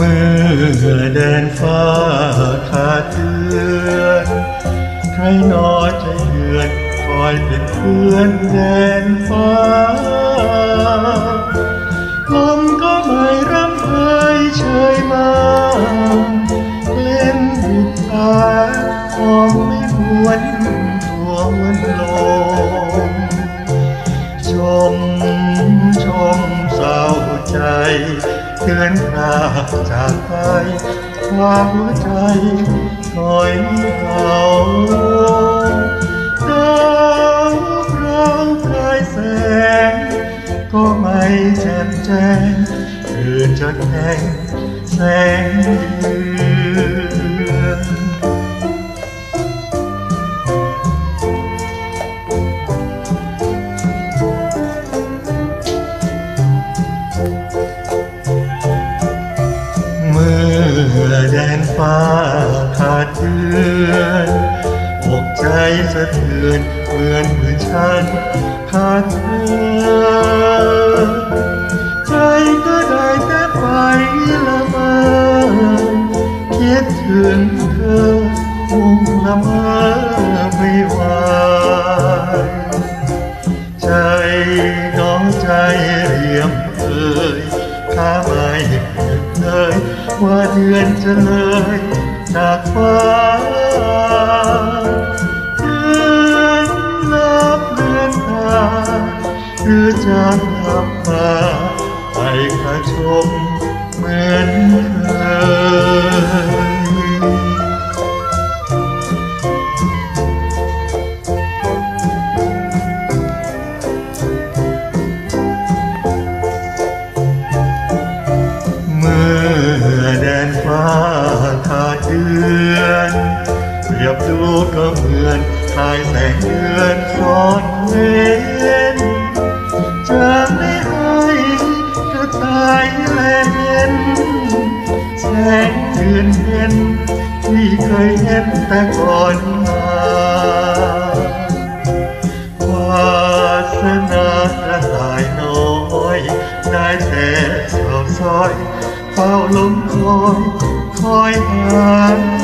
มื่อแดนฟ้าขาดเตือนใครนอใจเยือนคอยเป็นเพื่อนแดนฟ้าลมก็ไม่รำเคยเชยมาเล่นบุกตาหอมไม่หวนตัววันลม เตือนพาจากไปความหัวใจคอยเขาดาวเราพรายแสง ก็ไม่แจ่มแจ้งคือจะแห่งแสงยืน ดนฟ้าขาดเดือนอกใจสะเทือนเหมือนเมื่อฉันขาดเธอใจก็ได้แต่ไปละเมอคิดถึงเธอคงละเมอไม่ไหวใจน้องใจเรียมเอ่ยข้าม่นึกเลย ว่าเดือนจะเลยจากฟ้าเดือนลับเดือนตาหรือจะนับมาไปกระชมเหมือน อน เปรียบดูก็เหมือนทายแสงเดือนซ้อนเว้นจะไม่ให้กระตายแลเห็นแสงเดือนเห็นที่เคยเห็นแต่ก่อนมาวาสนากระต่ายน้อย ได้แต่เศร้าซอยเฝ้าลมคอย คอยหา